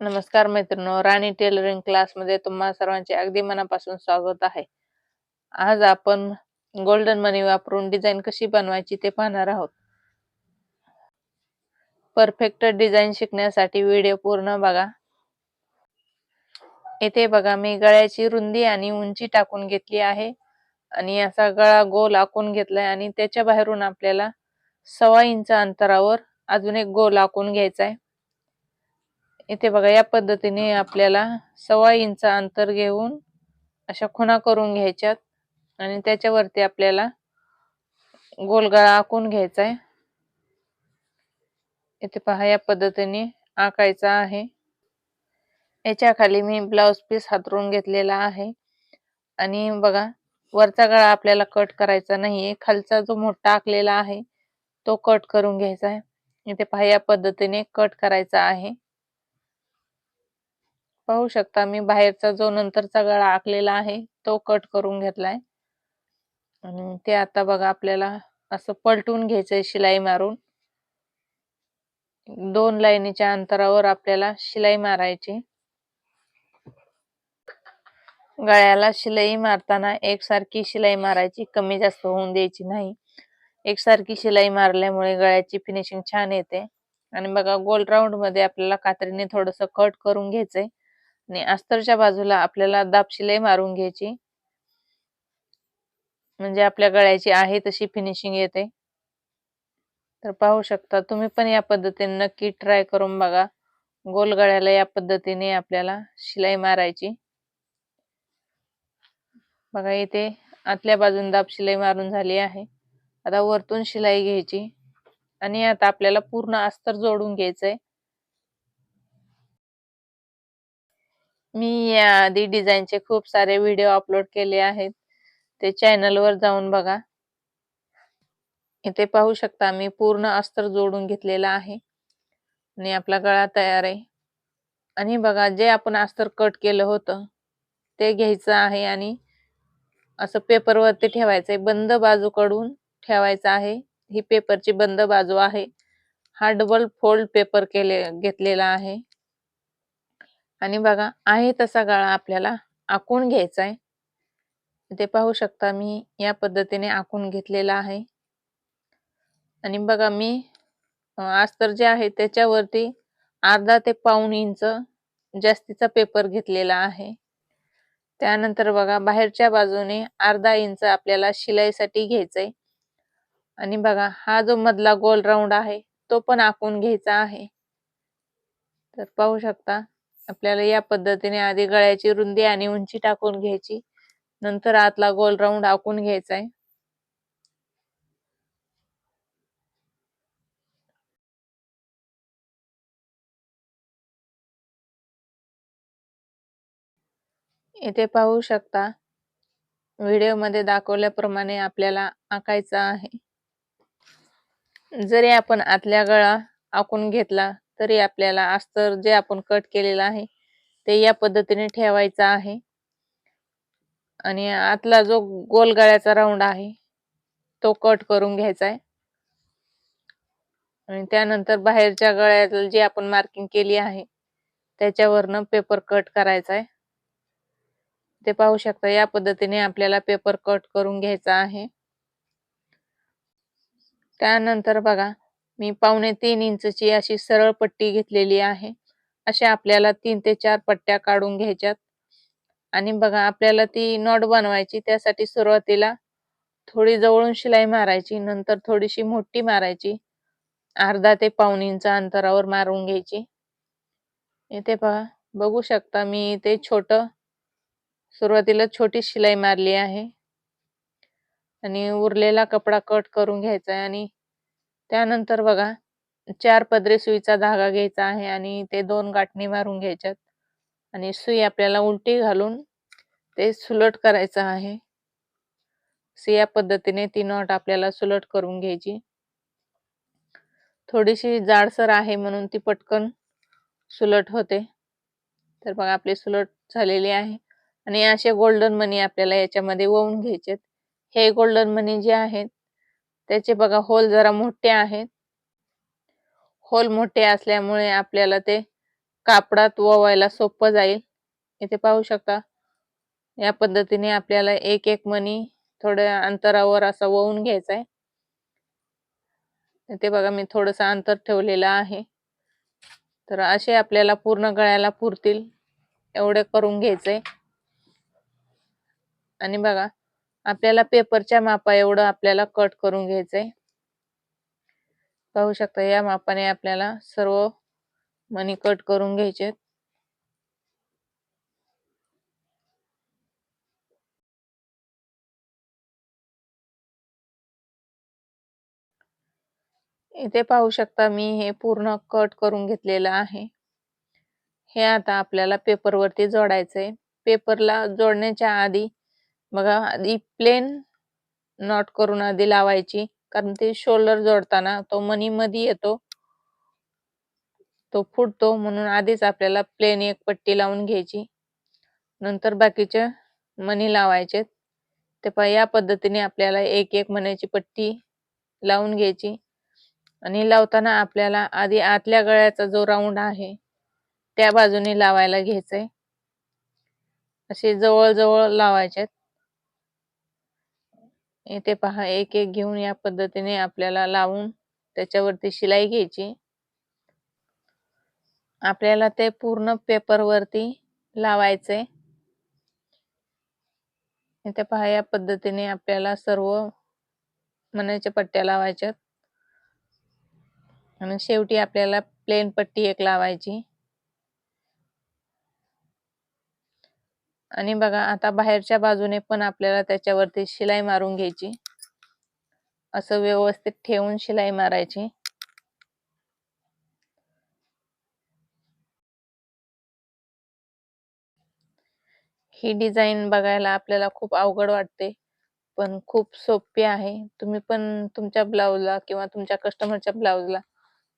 नमस्कार मित्रांनो राणी टेलरिंग क्लासमध्ये तुम्हा सर्वांचे अगदी मनापासून स्वागत आहे. आज आपण गोल्डन मनी वापरून डिझाईन कशी बनवायची ते पाहणार आहोत. परफेक्ट डिझाईन शिकण्यासाठी व्हिडिओ पूर्ण बघा. येथे बघा मी गळ्याची रुंदी आणि उंची टाकून घेतली आहे आणि असा गळा गोल आखून घेतलाय आणि त्याच्या बाहेरून आपल्याला सव्वा इंच अंतरावर अजून एक गोल आखून घ्यायचा आहे. इथे बघा या पद्धतीने आपल्याला सव्वा इंच अंतर घेऊन अशा खुणा करून घ्यायच्यात आणि त्याच्यावरती आपल्याला गोलगळा आखून घ्यायचा आहे इथे पहा या पद्धतीने आखायचा आहे. याच्या खाली मी ब्लाउज पीस हातरून घेतलेला आहे. आणि बघा वरचा गळा आपल्याला कट करायचा नाहीये. खालचा जो मोठा आखलेला आहे तो कट करून घ्यायचा आहे इथे पहा या पद्धतीने कट करायचा आहे. पाहू शकता मी बाहेरचा जो नंतरचा गळा आखलेला आहे तो कट करून घेतलाय. आणि ते आता बघा आपल्याला असं पलटून घ्यायचंय शिलाई मारून. दोन लाईनीच्या अंतरावर आपल्याला शिलाई मारायची. गळ्याला शिलाई मारताना एकसारखी शिलाई मारायची कमी जास्त होऊन द्यायची नाही. एकसारखी शिलाई मारल्यामुळे गळ्याची फिनिशिंग छान येते. आणि बघा गोल राऊंडमध्ये आपल्याला कात्रीने थोडस कट करून घ्यायचंय. आणि अस्तरच्या बाजूला आपल्याला दाब शिलाई मारून घ्यायची. म्हणजे आपल्या गळ्याची आहे तशी फिनिशिंग येते. तर पाहू शकता तुम्ही पण या पद्धतीने नक्की ट्राय करून बघा. गोल गळ्याला या पद्धतीने आपल्याला शिलाई मारायची. बघा इथे आतल्या बाजून दाब शिलाई मारून झाली आहे. आता वरतून शिलाई घ्यायची. आणि आता आपल्याला पूर्ण अस्तर जोडून घ्यायचंय. मी याआधी डिझाईनचे खूप सारे व्हिडिओ अपलोड केले आहेत. ते चॅनल वर जाऊन बघा. इथे पाहू शकता मी पूर्ण अस्तर जोडून घेतलेला आहे. आणि आपला गळा तयार आहे. आणि बघा जे आपण अस्तर कट केलं होतं ते घ्यायचं आहे आणि असं पेपरवरती आहे बंद बाजूकडून ठेवायचं आहे. ही पेपरची बंद बाजू आहे. हा डबल फोल्ड पेपर केले घेतलेला आहे. आणि बघा आहे तसा गळा आपल्याला आखून घ्यायचा आहे. ते पाहू शकता मी या पद्धतीने आखून घेतलेला आहे. आणि बघा मी अस्तर जे आहे त्याच्यावरती अर्धा ते पाऊन इंच जास्तीचा पेपर घेतलेला आहे. त्यानंतर बघा बाहेरच्या बाजूने अर्धा इंच आपल्याला शिलाईसाठी घ्यायचंय. आणि बघा हा जो मधला गोल राऊंड आहे तो पण आखून घ्यायचा आहे. तर पाहू शकता आपल्याला या पद्धतीने आधी गळ्याची रुंदी आणि उंची टाकून घ्यायची. नंतर आतला गोल राऊंड आखून घ्यायचा आहे इथे पाहू शकता व्हिडिओमध्ये दाखवल्याप्रमाणे आपल्याला आखायचा आहे. जरी आपण आतल्या गळा आखून घेतला तरी आपल्याला अस्तर जे आपण कट केलेलं आहे ते या पद्धतीने ठेवायचं आहे. आणि आतला जो गोल गळ्याचा राऊंड आहे तो कट करून घ्यायचा आहे. आणि त्यानंतर बाहेरच्या गळ्यात जी आपण मार्किंग केली आहे त्याच्यावरनं पेपर कट करायचा आहे. ते पाहू शकता या पद्धतीने आपल्याला पेपर कट करून घ्यायचा आहे. त्यानंतर बघा मी पावणे तीन इंचची अशी सरळ पट्टी घेतलेली आहे. अशा आपल्याला तीन ते चार पट्ट्या काढून घ्यायच्यात. आणि बघा आपल्याला ती नॉट बनवायची त्यासाठी सुरुवातीला थोडी जवळून शिलाई मारायची नंतर थोडीशी मोठी मारायची. अर्धा ते पाऊन इंच अंतरावर मारून घ्यायची. इथे पहा बघू शकता मी ते छोट सुरुवातीला छोटी शिलाई मारली आहे. आणि उरलेला कपडा कट करून घ्यायचा आहे आणि त्यानंतर बघा चार पदरी सुईचा धागा घ्यायचा आहे आणि ते दोन गाठणी मारून घ्यायच्यात. आणि सुई आपल्याला उलटी घालून ते सुलट करायचं आहे. या पद्धतीने ती नॉट आपल्याला सुलट करून घ्यायची. थोडीशी जाडसर आहे म्हणून ती पटकन सुलट होते. तर बघा आपली सुलट झालेली आहे. आणि असे गोल्डन मनी आपल्याला याच्यामध्ये वळून घ्यायचे हे गोल्डन मनी जे आहेत त्याचे बघा होल जरा मोठे आहेत. होल मोठे असल्यामुळे आपल्याला ते कापडात ओवायला सोपं जाईल. इथे पाहू शकता या पद्धतीने आपल्याला एक एक मणी थोड्या अंतरावर असा वहून घ्यायचा आहे. इथे बघा मी थोडस अंतर ठेवलेलं आहे. तर असे आपल्याला पूर्ण गळ्याला पुरतील. एवढे करून घ्यायचे आणि बघा आपल्याला पेपरच्या मापा एवढं आपल्याला कट करून घ्यायचंय. पाहू शकता या मापाने आपल्याला सर्व मनी कट करून घ्यायचे इथे पाहू शकता मी हे पूर्ण कट करून घेतलेलं आहे. हे आता आपल्याला पेपरवरती जोडायचंय. पेपरला जोडण्याच्या आधी बघा आधी प्लेन नॉट करून आधी लावायची कारण ते शोल्डर जोडताना तो मनी मध्ये येतो. तो फुटतो म्हणून आधीच आपल्याला प्लेन एक पट्टी लावून घ्यायची. नंतर बाकीचे मनी लावायचे ते पहा या पद्धतीने आपल्याला एक एक मण्याची पट्टी लावून घ्यायची. आणि लावताना आपल्याला आधी आतल्या गळ्याचा जो राऊंड आहे त्या बाजूने लावायला घ्यायचंय. असे जवळजवळ जवळ लावायचे इथे पहा एक एक घेऊन या पद्धतीने आपल्याला लावून त्याच्यावरती शिलाई घ्यायची. आपल्याला ते पूर्ण पेपर वरती लावायचे. इथे पहा या पद्धतीने आपल्याला सर्व मनाच्या पट्ट्या लावायच्यात. आणि शेवटी आपल्याला प्लेन पट्टी एक लावायची. आणि बघा आता बाहेरच्या बाजूने पण आपल्याला त्याच्यावरती शिलाई मारून घ्यायची. असं व्यवस्थित ठेवून शिलाई मारायची. ही डिझाईन बघायला आपल्याला खूप अवघड वाटते पण खूप सोपी आहे. तुम्ही पण तुमच्या ब्लाऊजला किंवा तुमच्या कस्टमरच्या ब्लाऊजला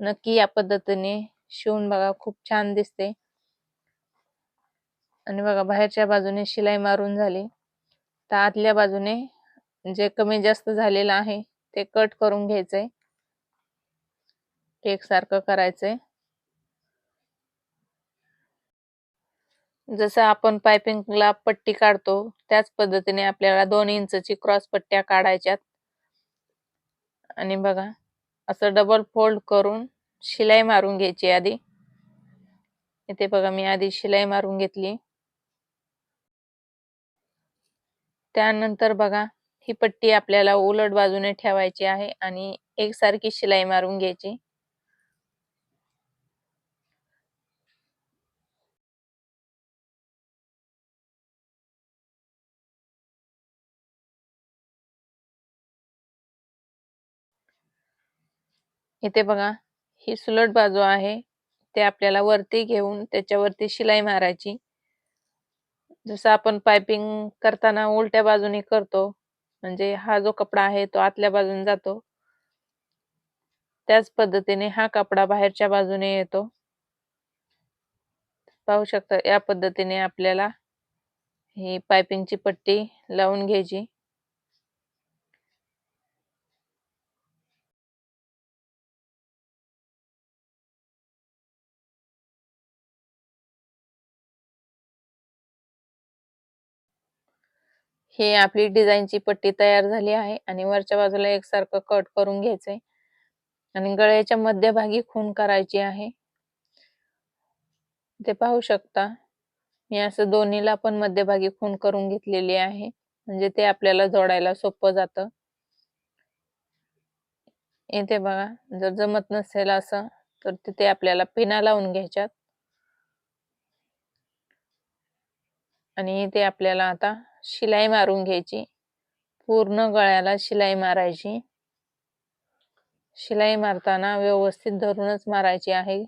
नक्की या पद्धतीने शिवून बघा खूप छान दिसते. आणि बघा बाहेरच्या बाजूने शिलाई मारून झाली. तर आतल्या बाजूने जे कमी जास्त झालेलं आहे ते कट करून घ्यायचंय. एकसारखं करायचंय. जसं आपण पायपिंगला पट्टी काढतो त्याच पद्धतीने आपल्याला दोन इंचची क्रॉस पट्ट्या काढायच्यात. आणि बघा असं डबल फोल्ड करून शिलाई मारून घ्यायची आधी. इथे बघा मी आधी शिलाई मारून घेतली. त्यानंतर बघा ही पट्टी आपल्याला उलट बाजूने ठेवायची आहे आणि एकसारखी शिलाई मारून घ्यायची. इथे बघा ही सुलट बाजू आहे ते आपल्याला वरती घेऊन त्याच्यावरती शिलाई मारायची. जसं आपण पायपिंग करताना उलट्या बाजूने करतो म्हणजे हा जो कपडा आहे तो आतल्या बाजूने जातो. त्याच पद्धतीने हा कपडा बाहेरच्या बाजूने येतो. पाहू शकता या पद्धतीने आपल्याला ही पायपिंगची पट्टी लावून घ्यायची. हे आपली डिझाईनची पट्टी तयार झाली आहे आणि वरच्या बाजूला एकसारखं कट करून घ्यायचंय. आणि गळ्याच्या मध्यभागी खून करायची आहे. ते पाहू शकता. मी असं दोन्हीला पण मध्यभागी खून करून घेतलेली आहे. म्हणजे ते आपल्याला जोडायला सोपं जात. येते बघा जर जमत नसेल असं तर तिथे आपल्याला पिना लावून घ्यायच्यात. आणि इथे आपल्याला आता शिलाई मारून घ्यायची. पूर्ण गळ्याला शिलाई मारायची. शिलाई मारताना व्यवस्थित धरूनच मारायची आहे.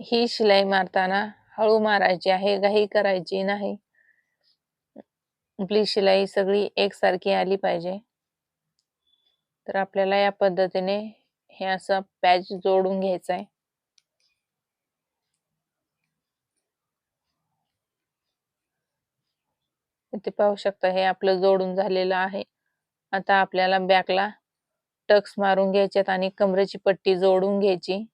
ही शिलाई मारताना हळू मारायची आहे घाई करायची नाही. आपली शिलाई सगळी एकसारखी आली पाहिजे. तर आपल्याला या पद्धतीने हे असं पॅच जोडून घ्यायचं आहे ते पाहू शकता हे आपलं जोडून झालेलं आहे. आता आपल्याला बॅकला टक्स मारून घ्यायच्यात आणि कमरेची पट्टी जोडून घ्यायची.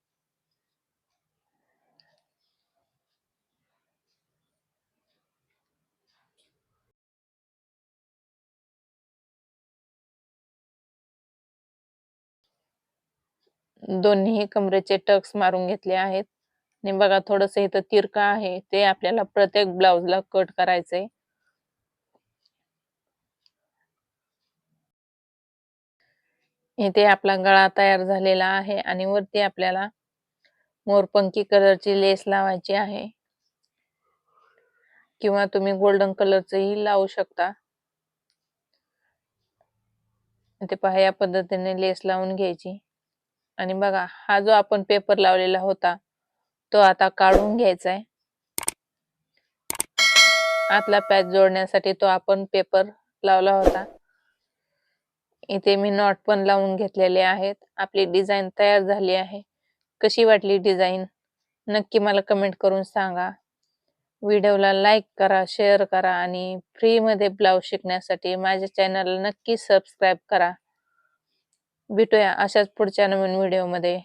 दोन्ही कमरेचे टक्स मारून घेतले आहेत. आणि बघा थोडस इथं तिरका आहे. ते आपल्याला प्रत्येक ब्लाउजला कट करायचंय. इथे आपला गळा तयार झालेला आहे आणि वरती आपल्याला मोरपंखी कलरची लेस लावायची आहे. किंवा तुम्ही गोल्डन कलरचंही लावू शकता. ते पहा या पद्धतीने लेस लावून घ्यायची. आणि बघा हा जो आपण पेपर लावलेला होता तो आता काढून घ्यायचा आहे आतला पॅच जोडण्यासाठी तो आपण पेपर लावला होता. इथे मी नॉट पण लावून घेतलेले आहेत. आपली डिझाईन तयार झाली आहे. कशी वाटली डिझाईन नक्की मला कमेंट करून सांगा. व्हिडिओला लाईक करा शेअर करा आणि फ्रीमध्ये ब्लाऊज शिकण्यासाठी माझ्या चॅनलला नक्की सबस्क्राईब करा. भेटूया अशाच पुढच्या नवीन व्हिडिओमध्ये